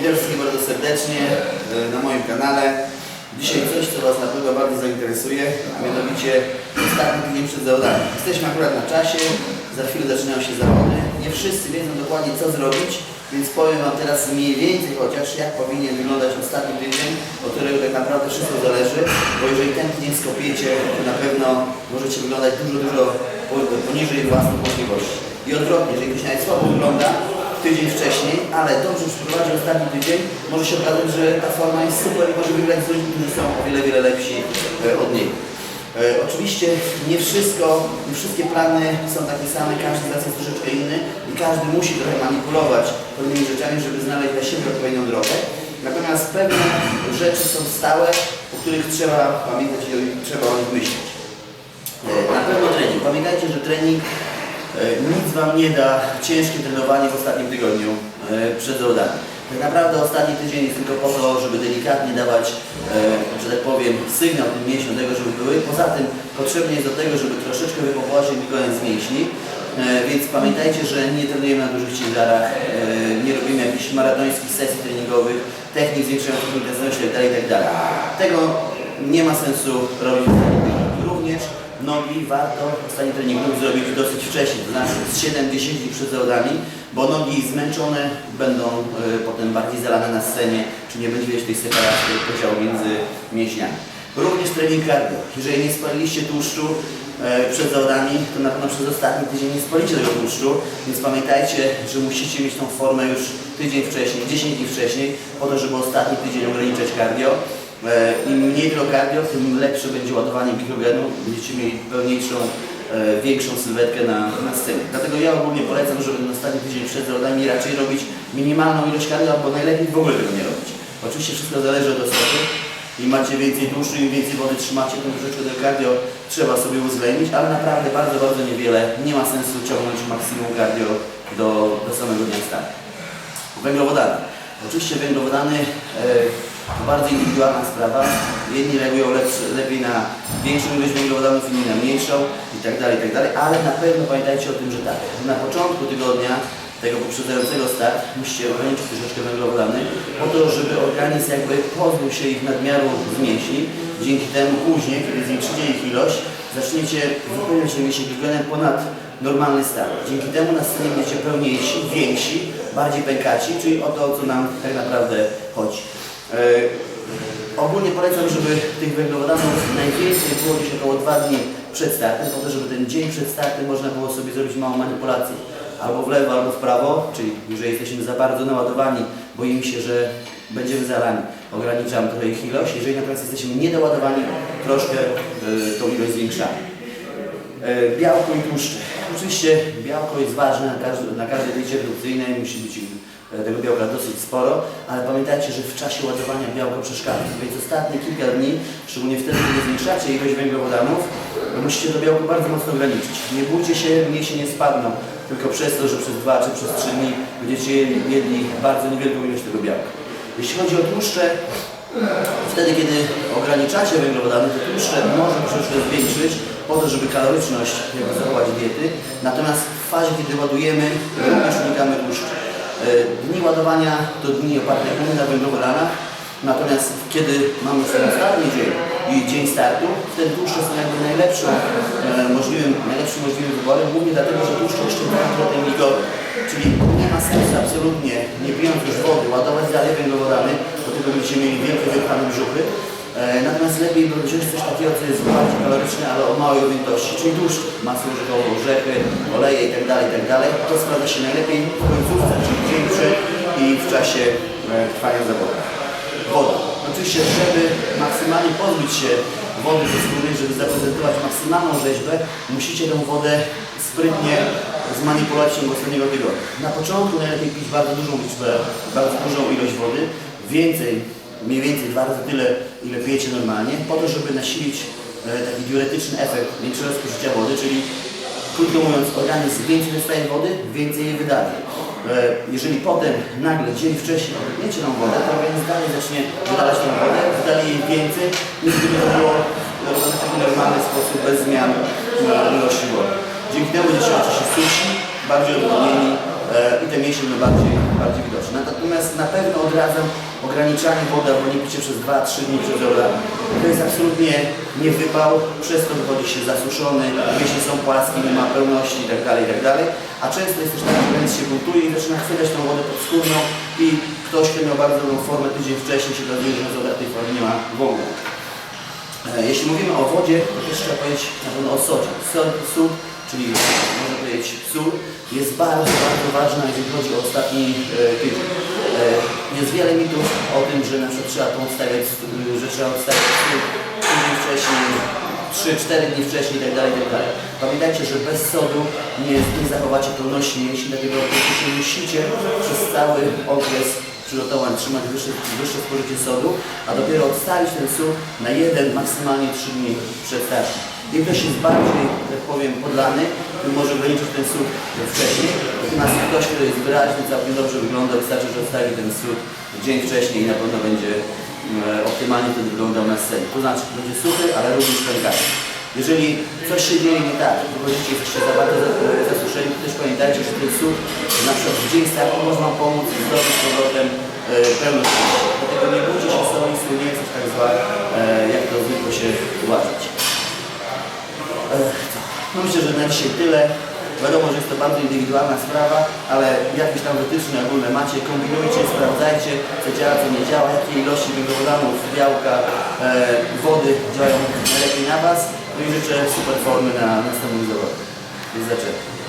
Witam wszystkich bardzo serdecznie e, na moim kanale. Dzisiaj coś, co Was na pewno bardzo zainteresuje, a mianowicie ostatni tydzień przed zawodami. Jesteśmy akurat na czasie, za chwilę zaczynają się zawody. Nie wszyscy wiedzą dokładnie co zrobić, więc powiem Wam teraz mniej więcej chociaż jak powinien wyglądać ostatni tydzień, od którego tak naprawdę wszystko zależy, bo jeżeli ten tydzień skopiecie, to na pewno możecie wyglądać dużo, dużo po- poniżej własnych możliwości. I odwrotnie, jeżeli ktoś nawet słabo wygląda, tydzień wcześniej, ale dobrze przeprowadził ostatni tydzień, może się okazać, że ta forma jest super i może wygrać z ludźmi, którzy są o wiele, wiele lepsi e, od niej. E, oczywiście nie wszystko, nie wszystkie plany są takie same, każdy z nas jest troszeczkę inny i każdy musi trochę manipulować pewnymi rzeczami, żeby znaleźć dla siebie odpowiednią drogę. Natomiast pewne rzeczy są stałe, o których trzeba pamiętać i trzeba o nich myśleć. E, Na pewno trening. Pamiętajcie, że trening nic Wam nie da ciężkie trenowanie w ostatnim tygodniu e, przed zawodami. Tak naprawdę ostatni tydzień jest tylko po to, żeby delikatnie dawać, e, że tak powiem, sygnał tym mięśniom tego, żeby były. Poza tym potrzebny jest do tego, żeby troszeczkę wypowołać glikogen z mięśni. E, Więc pamiętajcie, że nie trenujemy na dużych ciężarach, e, nie robimy jakichś maratońskich sesji treningowych, technik zwiększających intensywność itd. itd. Tego nie ma sensu robić w nogi warto ostatni trening nóg zrobić dosyć wcześnie, to znaczy z 7-10 dni przed zawodami, bo nogi zmęczone będą e, potem bardziej zalane na scenie, czy nie będzie widać tej separacji podziału między mięśniami. Również trening cardio. Jeżeli nie spaliliście tłuszczu e, przed zawodami, to na pewno przez ostatni tydzień nie spalicie tego tłuszczu, więc pamiętajcie, że musicie mieć tą formę już tydzień wcześniej, 10 dni wcześniej, po to, żeby ostatni tydzień ograniczać cardio. E, Im mniej cardio, tym lepsze będzie ładowanie glikogenu, będziecie mieli pełniejszą, e, większą sylwetkę na, na scenie. Dlatego ja ogólnie polecam, żeby na ostatni tydzień przed zawodami raczej robić minimalną ilość cardio, albo najlepiej w ogóle tego nie robić. Oczywiście wszystko zależy od osoby. Im macie więcej tłuszczu, im więcej wody trzymacie, tym troszeczkę tego trzeba sobie uwzględnić, ale naprawdę bardzo, bardzo niewiele. Nie ma sensu ciągnąć maksimum cardio do, do samego dnia startu. Węglowodany. Oczywiście węglowodany to bardzo indywidualna sprawa. Jedni reagują lepiej na większą ilość węglowodanów, inni na mniejszą i tak dalej, i tak ale na pewno pamiętajcie o tym, że tak, na początku tygodnia tego poprzedzającego start musicie ograniczyć troszeczkę węglowodany po to, żeby organizm jakby pozbył się ich nadmiaru z mięśni. Dzięki temu później, kiedy zwiększycie ich ilość, zaczniecie wypełniać te mięśnie glikogenem ponad normalny stan. Dzięki temu na scenie będziecie pełniejsi, więksi, bardziej pękaci, czyli o to, co nam tak naprawdę chodzi. E, ogólnie polecam, żeby tych węglowodanów najwięcej było gdzieś około 2 dni przed startem, po to, żeby ten dzień przed startem można było sobie zrobić małą manipulację. Albo w lewo, albo w prawo, czyli jeżeli jesteśmy za bardzo naładowani, boimy się, że będziemy zalani, ograniczam trochę ich ilość. Jeżeli natomiast jesteśmy niedoładowani, troszkę y, tą ilość zwiększamy. E, Białko i tłuszcze. Oczywiście białko jest ważne na, każdy, na każdej diecie redukcyjnej, musi być e, tego białka dosyć sporo, ale pamiętajcie, że w czasie ładowania białko przeszkadza. Więc ostatnie kilka dni, szczególnie wtedy, kiedy zwiększacie ilość węglowodanów, musicie to białko bardzo mocno ograniczyć. Nie bójcie się, mięśnie nie spadną, tylko przez to, że przez dwa czy przez trzy dni będziecie jedli bardzo niewielką ilość tego białka. Jeśli chodzi o tłuszcze, Wtedy, kiedy ograniczacie węglowodany, to tłuszcze można troszeczkę zwiększyć po to, żeby kaloryczność jakby zachować diety. Natomiast w fazie, kiedy ładujemy, również unikamy tłuszczu. E, Dni ładowania to dni oparte na węglowodanach. Natomiast kiedy mamy ostatni dzień i dzień startu, wtedy tłuszcze są jakby najlepszą, e, możliwym, najlepszym możliwym wyborem, głównie dlatego, że tłuszcze oszczędzają protein glikowy. Czyli nie ma sensu absolutnie, nie pijąc już wody, ładować dalej węglowodany, do tego będziecie mieli wielkie wypchane brzuchy. E, Natomiast lepiej by wziąć coś takiego, co jest bardziej kaloryczne, ale o małej objętości, czyli tłuszcz, masło orzechową, orzechy, oleje itd., itd. To sprawdza się najlepiej w końcówce, czyli dzień przed i w czasie e, trwania zawodu. Woda. Oczywiście, żeby maksymalnie pozbyć się wody ze skóry, żeby zaprezentować maksymalną rzeźbę, musicie tę wodę sprytnie zmanipulować w ostatniego tygodnia. Na początku najlepiej pić bardzo dużą liczbę, bardzo dużą ilość wody, więcej, mniej więcej dwa razy tyle, ile pijecie normalnie, po to, żeby nasilić e, taki diuretyczny efekt większego spożycia wody, czyli krótko mówiąc, organizm więcej dostaje wody, więcej jej wydaje. E, Jeżeli potem nagle dzień wcześniej odetniecie tą wodę, to organizm dalej zacznie wydalać tą wodę, wydaje jej więcej, niż gdyby to było robione w taki normalny sposób, bez zmian e, ilości wody. Dzięki temu będziecie oczywiście susi, bardziej odwodnieni, e, e, i te mięśnie będą bardziej, bardziej widoczne. Natomiast na pewno odradzam ograniczanie wody albo nie picie przez 2-3 dni przez organ. To jest absolutnie nie wypał, przez to wychodzi się zasuszony, mięśnie są płaskie, nie ma pełności itd. itd. A często jest też tak, że organizm się buntuje i zaczyna chwytać tą wodę podskórną i ktoś, kto miał bardzo dobrą formę tydzień wcześniej się okazuje, że woda tej formy nie ma w ogóle. Jeśli mówimy o wodzie, to też trzeba powiedzieć na pewno o sodzie. Sod, sód, czyli można powiedzieć sól, jest bardzo, bardzo ważna, jeżeli chodzi o ostatni e, tydzień. E, jest wiele mitów o tym, że na przykład trzeba to odstawiać, e, że trzeba odstawiać tydzień wcześniej, 3-4 dni wcześniej itd. itd. Pamiętajcie, że bez sodu nie, nie zachowacie pełności mięśni, dlatego się musicie przez cały okres przygotowań trzymać wyższe, wyższe spożycie sodu, a dopiero odstawić ten sód na jeden, maksymalnie 3 dni przed startem. Im ktoś jest bardziej, tak powiem, podlany, tym może ograniczyć ten sód wcześniej. Natomiast ktoś, kto jest wyraźny, całkiem dobrze wygląda, wystarczy, że odstawi ten sód dzień wcześniej i na pewno będzie e, optymalnie wtedy wyglądał na scenie. To znaczy, będzie suchy, ale również pękaty. Jeżeli coś się dzieje nie tak, wychodzicie jeszcze za bardzo za- zasuszeni, to też pamiętajcie, że ten sód na przykład w dzień startu może Wam pomóc zdobyć z powrotem e, pełność. Dlatego nie bójcie się sól nie jest tak zła, e, jak to zwykło się uważać. E? No myślę, że na dzisiaj tyle. Wiadomo, że jest to bardzo indywidualna sprawa, ale jakieś tam wytyczne ogólne macie, kombinujcie, sprawdzajcie, co działa, co nie działa, jakie ilości węglowodanów, białka, e, wody działają najlepiej na Was. No i życzę super formy na następnych zawodach. Do zobaczenia.